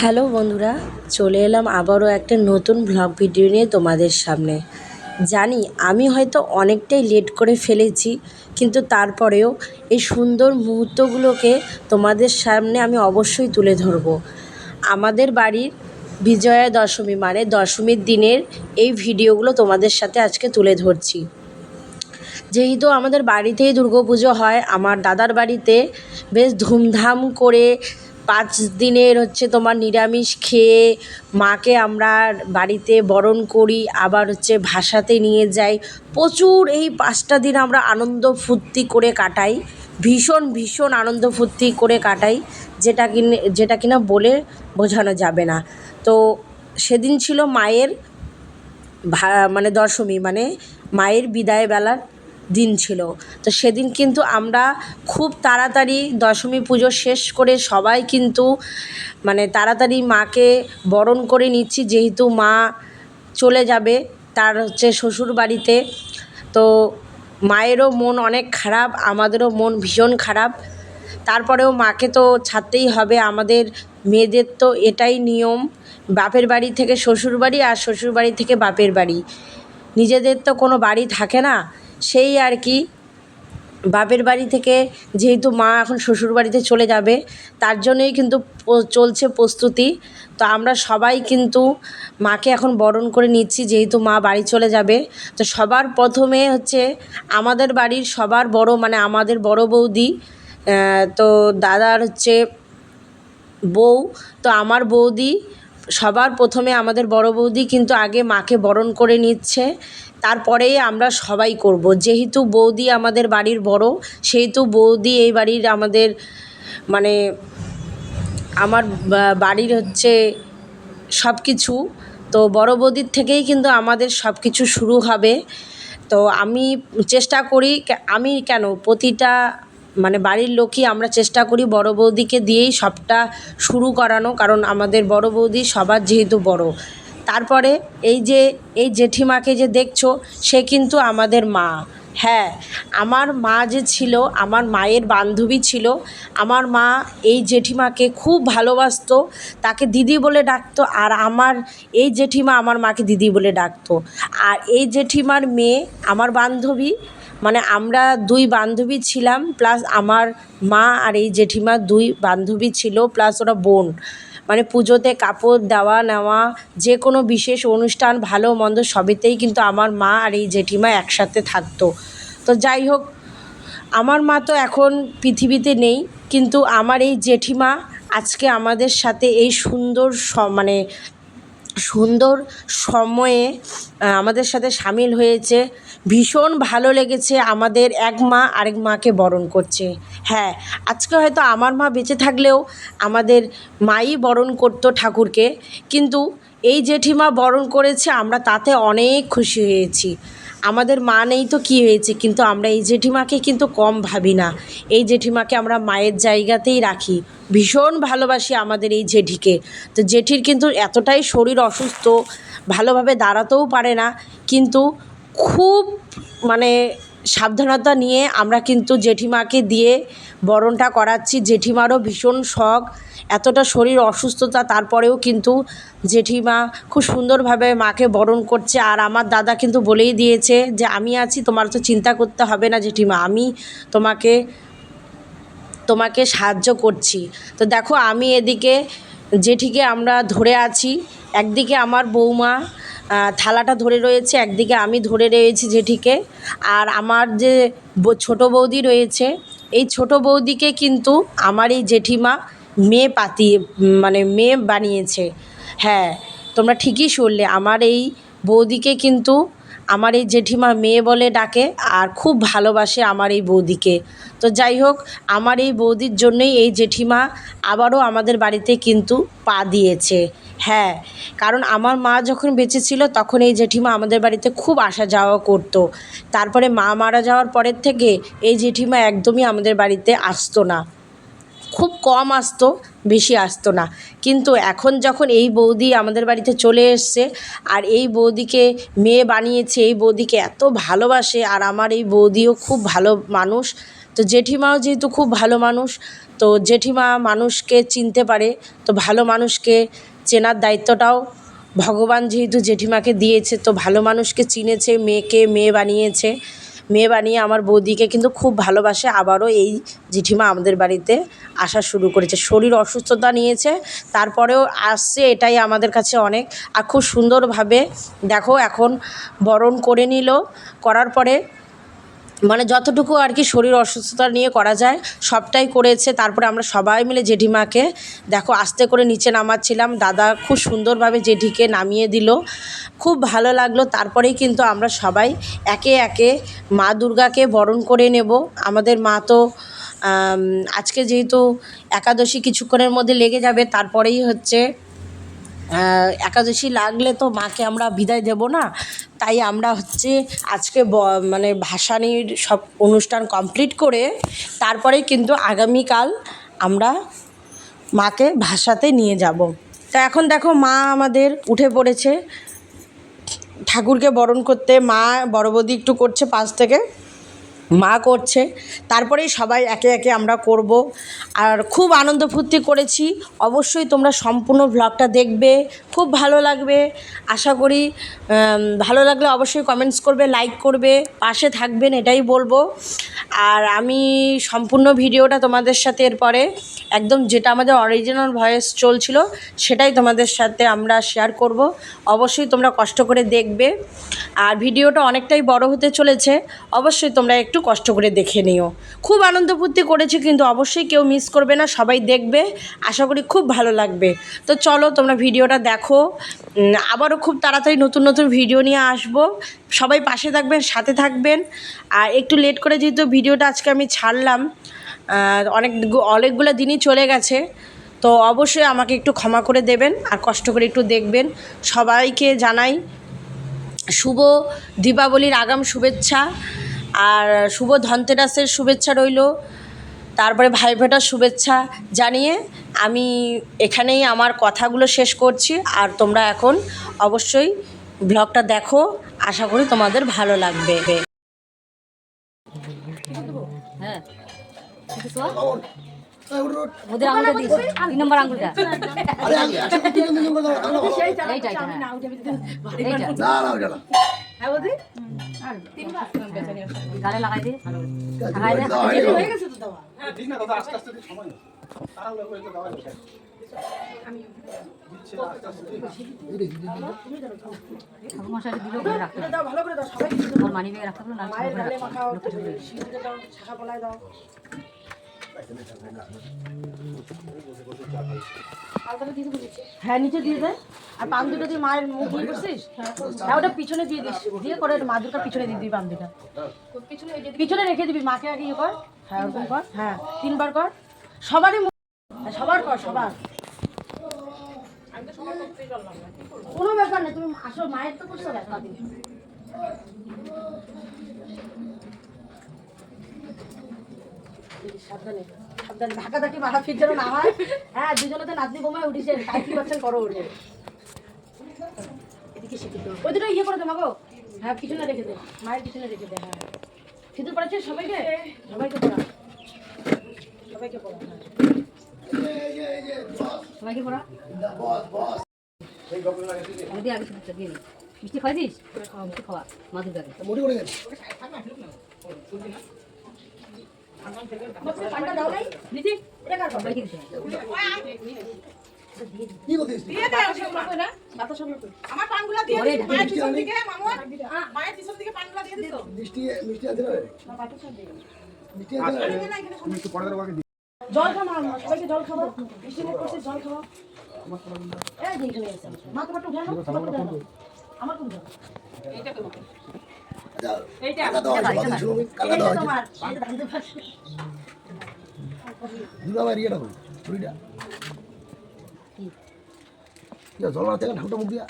Hello বন্ধুরা, চলে এলাম আবারও একটা নতুন ভ্লগ ভিডিও নিয়ে তোমাদের সামনে। জানি, আমি হয়তো অনেকটাই লেট করে ফেলেছি, কিন্তু তারপরেও এই সুন্দর মুহূর্তগুলোকে তোমাদের সামনে আমি অবশ্যই তুলে ধরবো। আমাদের বাড়ির বিজয়া দশমী মানে দশমীর দিনের এই ভিডিওগুলো তোমাদের সাথে আজকে তুলে ধরছি। যেহেতু আমাদের বাড়িতেই দুর্গাপুজো হয়, আমার দাদার বাড়িতে বেশ ধুমধাম করে পাঁচ দিনের হচ্ছে তোমার নিরামিষ খেয়ে মাকে আমরা বাড়িতে বরণ করি, আবার হচ্ছে ভাসাতে নিয়ে যাই। প্রচুর এই পাঁচটা দিন আমরা আনন্দ ফুর্তি করে কাটাই, ভীষণ ভীষণ আনন্দ ফুর্তি করে কাটাই, যেটা কিনে, যেটা কিনা বলে বোঝানো যাবে না। তো সেদিন ছিল মায়ের মানে দশমী মানে মায়ের বিদায় বেলার দিন ছিল। তো সেদিন কিন্তু আমরা খুব তাড়াতাড়ি দশমী পুজো শেষ করে সবাই কিন্তু মানে তাড়াতাড়ি মাকে বরণ করে নিচ্ছি, যেহেতু মা চলে যাবে, তার হচ্ছে শ্বশুর বাড়িতে। তো মায়েরও মন অনেক খারাপ, আমাদেরও মন ভীষণ খারাপ। তারপরেও মাকে তো ছাড়তেই হবে, আমাদের মেয়েদের তো এটাই নিয়ম, বাপের বাড়ি থেকে শ্বশুর বাড়ি আর শ্বশুর বাড়ি থেকে বাপের বাড়ি। নিজেদের তো কোনো বাড়ি থাকে না সেই আর কি। বাপের বাড়ি থেকে যেহেতু মা এখন শ্বশুর বাড়িতে চলে যাবে, তার জন্যই কিন্তু চলছে প্রস্তুতি। তো আমরা সবাই কিন্তু মাকে এখন বরণ করে নিচ্ছি, যেহেতু মা বাড়ি চলে যাবে। তো সবার প্রথমে হচ্ছে আমাদের বাড়ির সবার বড় মানে আমাদের বড় বৌদি তো দাদার হচ্ছে বউ। তো আমার বৌদি সবার প্রথমে আমাদের বড় বৌদি কিন্তু আগে মাকে বরণ করে নিচ্ছে। তারপরেই আমরা সবাই করব। যেহেতু বৌদি আমাদের বাড়ির বড়, সেহেতু বৌদি এই বাড়ির আমাদের মানে আমার বাড়ির হচ্ছে সব কিছু তো বড় বৌদির থেকেই কিন্তু আমাদের সব কিছু শুরু হবে। তো আমি চেষ্টা করি আমি কেন প্রতিটা মানে বাড়ির লোকই আমরা চেষ্টা করি বড় বৌদিকে দিয়েই সবটা শুরু করানো, কারণ আমাদের বড় বৌদি সবার যেহেতু বড়। তারপরে এই যে, এই জেঠিমাকে যে দেখছ, সে কিন্তু আমাদের মা। হ্যাঁ আমার মা যে ছিল, আমার মায়ের বান্ধবী ছিল, আমার মা এই জেঠিমাকে খুব ভালোবাসতো, তাকে দিদি বলে ডাকতো, আর আমার এই জেঠিমা আমার মাকে দিদি বলে ডাকতো। আর এই জেঠিমার মেয়ে, আমার বান্ধবী মানে আমরা দুই বান্ধবী ছিলাম প্লাস আমার মা আর এই জেঠিমা দুই বান্ধবী ছিল প্লাস ওরা বোন। মানে পুজোতে কাপড় দেওয়া নেওয়া, যে কোনো বিশেষ অনুষ্ঠান, ভালো, মন্দ, সবেতেই কিন্তু আমার মা আর এই জেঠিমা একসাথে থাকতো। তো যাই হোক, আমার মা তো এখন পৃথিবীতে নেই, কিন্তু আমার এই জেঠিমা আজকে আমাদের সাথে এই সুন্দর মানে সুন্দর সময়ে আমাদের সাথে সামিল হয়েছে। ভীষণ ভালো লেগেছে আমাদের এক মা আরেক মাকে বরণ করছে। হ্যাঁ আজকে হয়তো আমার মা বেঁচে থাকলেও আমাদের মাই বরণ করতো ঠাকুরকে। কিন্তু এই জেঠিমা বরণ করেছে, আমরা তাতে অনেক খুশি হয়েছি। আমাদের মা নেই তো কী হয়েছে? কিন্তু আমরা এই জেঠিমাকে কিন্তু কম ভাবি না। এই জেঠিমাকে আমরা মায়ের জায়গাতেই রাখি। ভীষণ ভালোবাসি আমাদের এই জেঠিকে। তো জেঠির কিন্তু এতটাই শরীর অসুস্থ, ভালোভাবে দাঁড়াতেও পারে না। কিন্তু খুব মানে সাবধানতা নিয়ে আমরা কিন্তু জেঠিমাকে দিয়ে বরণটা করাচ্ছি। জেঠিমারও ভীষণ শখ। এতটা শরীর অসুস্থতা, তারপরেও কিন্তু জেঠিমা খুব সুন্দরভাবে মাকে বরণ করছে। আর আমার দাদা কিন্তু বলেই দিয়েছে যে, আমি আছি, তোমার তো চিন্তা করতে হবে না জেঠিমা, আমি তোমাকে তোমাকে সাহায্য করছি। তো দেখো, আমি এদিকে জেঠিকে আমরা ধরে আছি, একদিকে আমার বৌমা থালাটা ধরে রয়েছে, একদিকে আমি ধরে রয়েছি জেঠিকে। আর আমার যে ছোট বৌদি রয়েছে, এই ছোট বৌদিকে কিন্তু আমার এই জেঠিমা মেয়ে পাতিয়ে মানে মেয়ে বানিয়েছে। হ্যাঁ তোমরা ঠিকই শুনলে। আমার এই বৌদিকে কিন্তু, আমার এই জেঠিমা মেয়ে বলে ডাকে আর খুব ভালোবাসে আমার এই বৌদিকে। তো যাই হোক, আমার এই বৌদির জন্যই এই জেঠিমা আবারও আমাদের বাড়িতে কিন্তু পা দিয়েছে। হ্যাঁ কারণ আমার মা যখন বেঁচে ছিল তখন এই জেঠিমা আমাদের বাড়িতে খুব আসা যাওয়া করতো। তারপরে মা মারা যাওয়ার পরের থেকে এই জেঠিমা একদমই আমাদের বাড়িতে আসতো না। খুব কম আসতো, বেশি আসতো না। কিন্তু এখন যখন এই বৌদি আমাদের বাড়িতে চলে এসছে আর এই বৌদিকে মেয়ে বানিয়েছে, এই বৌদিকে এত ভালোবাসে আর আমার এই বৌদিও খুব ভালো মানুষ। তো জেঠিমাও যেহেতু খুব ভালো মানুষ, তো জেঠিমা মানুষকে চিনতে পারে, তো ভালো মানুষকে চেনার দায়িত্বটাও ভগবান যেহেতু জেঠিমাকে দিয়েছে, তো ভালো মানুষকে চিনেছে, মেয়েকে মেয়ে বানিয়েছে। মেয়ে বানিয়ে আমার বৌদিকে কিন্তু খুব ভালোবাসে। আবারও এই জেঠিমা আমাদের বাড়িতে আসা শুরু করেছে। শরীর অসুস্থতা নিয়েছে, তারপরেও আসছে এটাই আমাদের কাছে অনেক। আর খুব সুন্দরভাবে দেখো, এখন বরণ করে নিল। করার পরে মানে যতটুকু আর কি শরীর অসুস্থতা নিয়ে করা যায়, সবটাই করেছে। তারপরে আমরা সবাই মিলে জেঠিমাকে, দেখো আস্তে করে নিচে নামাচ্ছিলাম। দাদা খুব সুন্দরভাবে জেঠিকে নামিয়ে দিল। খুব ভালো লাগল। তারপরেই কিন্তু আমরা সবাই একে একে মা দুর্গাকে বরণ করে নেব। আমাদের মা তো আজকে যেহেতু একাদশী কিছুক্ষণের মধ্যে লেগে যাবে, তারপরেই হচ্ছে একাদশী লাগলে তো মাকে আমরা বিদায় দেব না। তাই আমরা হচ্ছে আজকে মানে ভাসানির সব অনুষ্ঠান কমপ্লিট করে তারপরেই কিন্তু আগামীকাল আমরা মাকে ভাসাতে নিয়ে যাব। তা এখন দেখো মা আমাদের উঠে পড়েছে। ঠাকুরকে বরণ করতে মা বড় বৌদি একটু করছে পাশ থেকে। মা করছে। তারপরেই সবাই একে একে আমরা করব। আর খুব আনন্দ ফুর্তি করেছি। অবশ্যই তোমরা সম্পূর্ণ ভ্লগটা দেখবে। খুব ভালো লাগবে। আশা করি ভালো লাগলে অবশ্যই কমেন্টস করবে লাইক করবে, পাশে থাকবেন, এটাই বলব। আর আমি সম্পূর্ণ ভিডিওটা তোমাদের সাথে এরপরে, একদম যেটা আমাদের অরিজিনাল ভয়েস চলছিল, সেটাই তোমাদের সাথে আমরা শেয়ার করব। অবশ্যই তোমরা কষ্ট করে দেখবে। আর ভিডিওটা অনেকটাই বড় হতে চলেছে। অবশ্যই তোমরা একটু কষ্ট করে দেখে নিও। খুব আনন্দ ফুর্তি করেছি, কিন্তু অবশ্যই কেউ মিস করবে না, সবাই দেখবে। আশা করি খুব ভালো লাগবে। তো চলো, তোমরা ভিডিওটা দেখো। আবারও খুব তাড়াতাড়ি নতুন নতুন ভিডিও নিয়ে আসব। সবাই পাশে থাকবেন, সাথে থাকবেন। আর একটু লেট করে যেহেতু ভিডিওটা আজকে আমি ছাড়লাম অনেক, অনেকগুলো দিনই চলে গেছে, তো অবশ্যই আমাকে একটু ক্ষমা করে দেবেন আর কষ্ট করে একটু দেখবেন। সবাইকে জানাই শুভ দীপাবলির আগাম শুভেচ্ছা। আর শুভ ধনতেরাসের শুভেচ্ছা রইল। তারপরে ভাইফোঁটার শুভেচ্ছা জানিয়ে আমি এখানেই আমার কথাগুলো শেষ করছি। আর তোমরা এখন অবশ্যই ব্লগটা দেখো। আশা করি তোমাদের ভালো লাগবে। হ্যাঁ। ওদের আঙুলটা দিস। তিন নম্বর আঙুলটা। এইটা এইটা। হ্যাঁ। এইটা গালে লাগাই দে। লাগাই দে। হাতে দিয়ে দে। ঠাকুর মশাইকে দিলেও ঘরে রাখতে ওর মানি ব্যাগে রাখতে হবে না। হ্যাঁ নিচে দিয়ে দে। আর পান দুটো দিয়ে মায়ের মুখ দিয়ে করছিস হ্যাঁ ওটা পিছনে দিয়ে দিস। দিয়ে করে মা দুটো পিছনে দিয়ে দিবি পান দুটা। পিছনে রেখে দিবি মাকে আগে ইয়ে কর। হ্যাঁ ওরকম কর। হ্যাঁ তিনবার কর। সবারই মুখ- হ্যাঁ, সবার কর সবার। কোনো ব্যাপার না তুমি আসো মায়ের তো করছ ব্যাপার নেই। সাবধানে সাবধানে। ধাক্কা ধাক্কি মাথা ফিট যেন না হয়। হ্যাঁ দুজনে তো নাতনি বোমায় উঠিছে। তাই কি করছেন করো উঠে এদিকে শিখে দাও ওই দুটো ইয়ে করে দেবো হ্যাঁ পিছনে রেখে দে। মায়ের পিছনে রেখে দে হ্যাঁ। সিঁদুর সবাইকে? সবাইকে পড়া। সবাইকে পড়া হ্যাঁ। সবাইকে পড়া। আমি আগে শুনতে দিয়ে মিষ্টি খাওয়াই দিস মিষ্টি খাওয়া। মাদুর এটা কার জল খাও মা সবাইকে জল খাব জল খাব এই যে এখানে এসে মা তোমারটা উঠে আনো তোমারটা উঠে আনো। আমার কোন জল ঠাকুরটা মুখ দিয়া।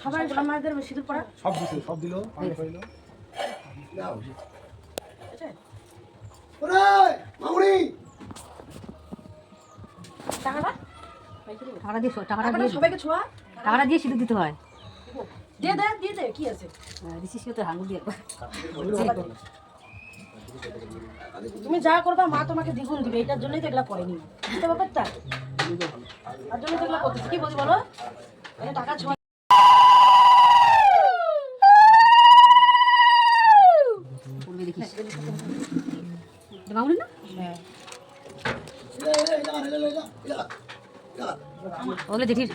সবাই গোলাম মায়েদের সিঁদুর পড়া সব দিছে সব দিল মামুনি! টাকাটা? টাকাটা দিয়ে টাকাটা টাকাটা দিয়ে সবাইকে ছোঁয়া টাকাটা দিয়ে সিঁদুর দিতে হয়। দিয়ে দে দিয়ে দে কি আছে? বিশেষ করে তোর দিয়ে তুমি যা করবা মা তোমাকে দ্বিগুণ দিবে। এটার জন্যই তো এগুলা করেনি। বুঝতে ব্যাপারটা তার জন্য তো এগুলা করতেছি। কি বলি? বলো টাকা ছোঁয়া করবে দেখিস মামুনি না হ্যাঁ ওগুলো দেখিস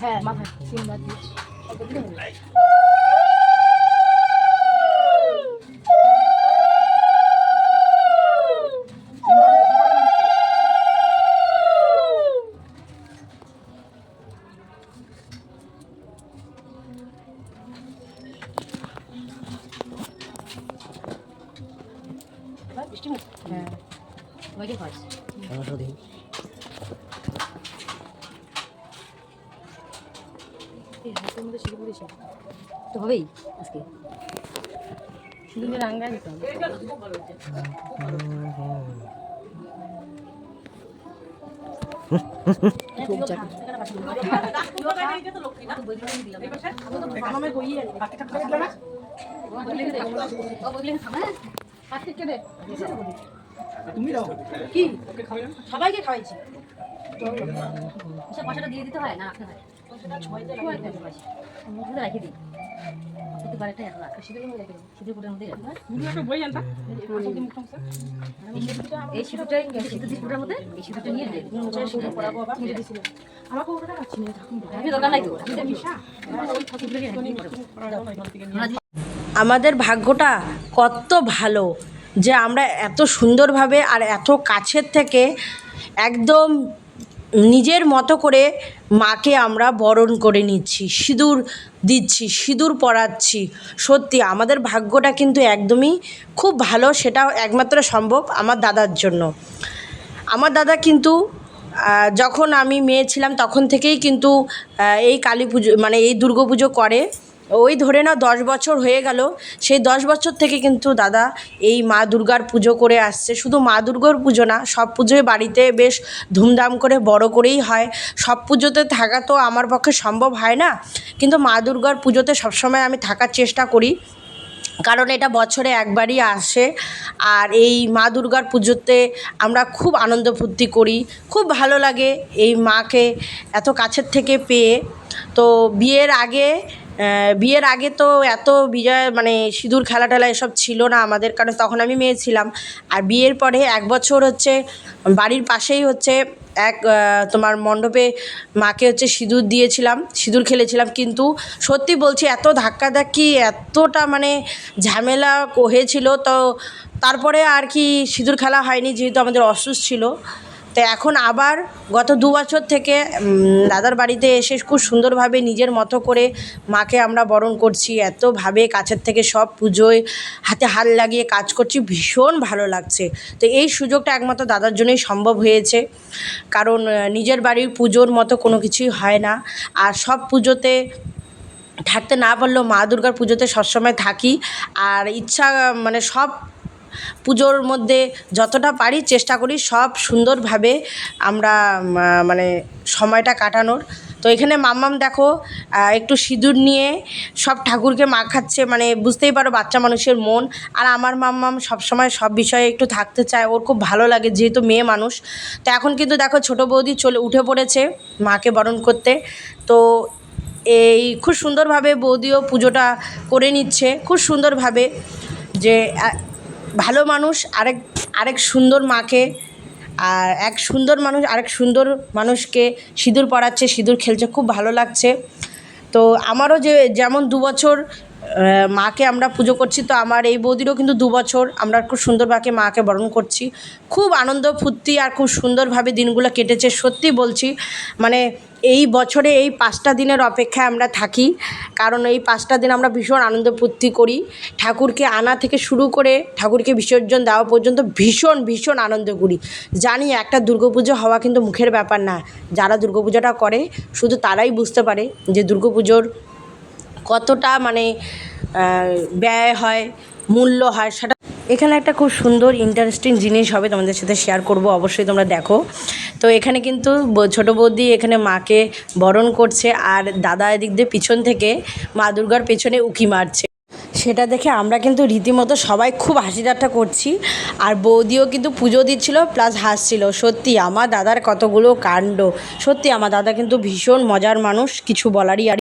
হ্যাঁ মাথায় এই হাতের মধ্যে তো হবেই আজকে। শুধু রাঙ্গায় হবে। দাও। কি? সবাইকে খাওয়াইছি। পয়সাটা দিয়ে দিতে হয় না রাখতে হয়। রেখে দিই। এই মধ্যে এই নিয়ে আমাকে ওটা রাখছি দরকার নাই তো। আমাদের ভাগ্যটা কত ভালো যে আমরা এত সুন্দরভাবে আর এত কাছের থেকে একদম নিজের মতো করে মাকে আমরা বরণ করে নিচ্ছি, সিঁদুর দিচ্ছি, সিঁদুর পরাচ্ছি। সত্যি, আমাদের ভাগ্যটা কিন্তু একদমই খুব ভালো সেটা একমাত্র সম্ভব আমার দাদার জন্য। আমার দাদা কিন্তু যখন আমি মেয়ে ছিলাম তখন থেকেই কিন্তু এই কালী পুজো মানে এই দুর্গা পুজো করে। ওই ধরে নাও দশ বছর হয়ে গেল। সেই দশ বছর থেকে কিন্তু দাদা এই মা দুর্গার পুজো করে আসছে। শুধু মা দুর্গার পুজো না, সব পুজোই বাড়িতে বেশ ধুমধাম করে বড় করেই হয়। সব পুজোতে থাকা তো আমার পক্ষে সম্ভব হয় না। কিন্তু মা দুর্গার পুজোতে সবসময় আমি থাকার চেষ্টা করি। কারণ এটা বছরে একবারই আসে। আর এই মা দুর্গার পুজোতে আমরা খুব আনন্দ ফুর্তি করি। খুব ভালো লাগে এই মাকে এত কাছের থেকে পেয়ে। তো বিয়ের আগে বিয়ের আগে তো এত বিজয় মানে সিঁদুর খেলা টেলা এসব ছিল না আমাদের কারণ তখন আমি মেয়ে ছিলাম। আর বিয়ের পরে এক বছর হচ্ছে বাড়ির পাশেই হচ্ছে এক তোমার মণ্ডপে মাকে হচ্ছে সিঁদুর দিয়েছিলাম, সিঁদুর খেলেছিলাম। কিন্তু সত্যি বলছি, এত ধাক্কাধাক্কি, এতটা মানে ঝামেলা হয়েছিল। তো তারপরে আর কি সিঁদুর খেলা হয়নি, যেহেতু আমাদের অসুস্থ ছিল। তো এখন আবার গত দু বছর থেকে দাদার বাড়িতে এসে খুব সুন্দরভাবে নিজের মতো করে মাকে আমরা বরণ করছি। এতভাবে কাছের থেকে সব পুজোয় হাতে হাল লাগিয়ে কাজ করছি, ভীষণ ভালো লাগছে। তো এই সুযোগটা একমাত্র দাদার জন্যই সম্ভব হয়েছে। কারণ নিজের বাড়ির পুজোর মতো কোনো কিছুই হয় না। আর সব পুজোতে থাকতে না পারলেও মা দুর্গার পুজোতে সবসময় থাকি। আর ইচ্ছা মানে সব পুজোর মধ্যে যতটা পারি চেষ্টা করি সব সুন্দরভাবে আমরা মানে সময়টা কাটানোর। তো এখানে মাম্মাম দেখো একটু সিঁদুর নিয়ে সব ঠাকুরকে মাখাচ্ছে মানে বুঝতেই পারো বাচ্চা মানুষের মন। আর আমার মাম্মাম সবসময় সব বিষয়ে একটু থাকতে চায়, ওর খুব ভালো লাগে, যেহেতু মেয়ে মানুষ। তো এখন কিন্তু দেখো ছোটো বৌদি চলে, উঠে পড়েছে মাকে বরণ করতে। তো এই খুব সুন্দরভাবে বৌদিও পুজোটা করে নিচ্ছে, খুব সুন্দরভাবে যে ভালো মানুষ, আরেক আরেক সুন্দর মাকে, আর এক সুন্দর মানুষ, আরেক সুন্দর মানুষকে সিঁদুর পরাচ্ছে, সিঁদুর খেলছে, খুব ভালো লাগছে। তো আমারও যে, যেমন দু বছর মাকে আমরা পুজো করছি। তো আমার এই বৌদিরও কিন্তু দু বছর। আমরা খুব সুন্দরভাবে মাকে বরণ করছি। খুব আনন্দ, ফুর্তি আর খুব সুন্দরভাবে দিনগুলো কেটেছে। সত্যি বলছি মানে এই বছরে এই পাঁচটা দিনের অপেক্ষায় আমরা থাকি। কারণ এই পাঁচটা দিন আমরা ভীষণ আনন্দ, ফুর্তি করি। ঠাকুরকে আনা থেকে শুরু করে ঠাকুরকে বিসর্জন দেওয়া পর্যন্ত ভীষণ ভীষণ আনন্দ করি। জানি একটা দুর্গাপুজো হওয়া কিন্তু মুখের ব্যাপার না। যারা দুর্গাপুজোটা করে, শুধু তারাই বুঝতে পারে যে দুর্গাপুজোর কতটা মানে ব্যয় হয়, মূল্য হয় সেটা এখানে একটা খুব সুন্দর ইন্টারেস্টিং জিনিস হবে তোমাদের সাথে শেয়ার করব, অবশ্যই তোমরা দেখো। তো এখানে কিন্তু ছোটো বৌদি এখানে মাকে বরণ করছে আর দাদা এদিক দিয়ে পিছন থেকে মা দুর্গার পেছনে উকি মারছে। সেটা দেখে আমরা কিন্তু রীতিমতো সবাই খুব হাসি ঠাট্টা করছি আর বৌদিও কিন্তু পুজো দিচ্ছিল প্লাস হাসছিল। সত্যি আমার দাদার কতগুলো কাণ্ড, সত্যি আমার দাদা কিন্তু ভীষণ মজার মানুষ, কিছু বলারই আর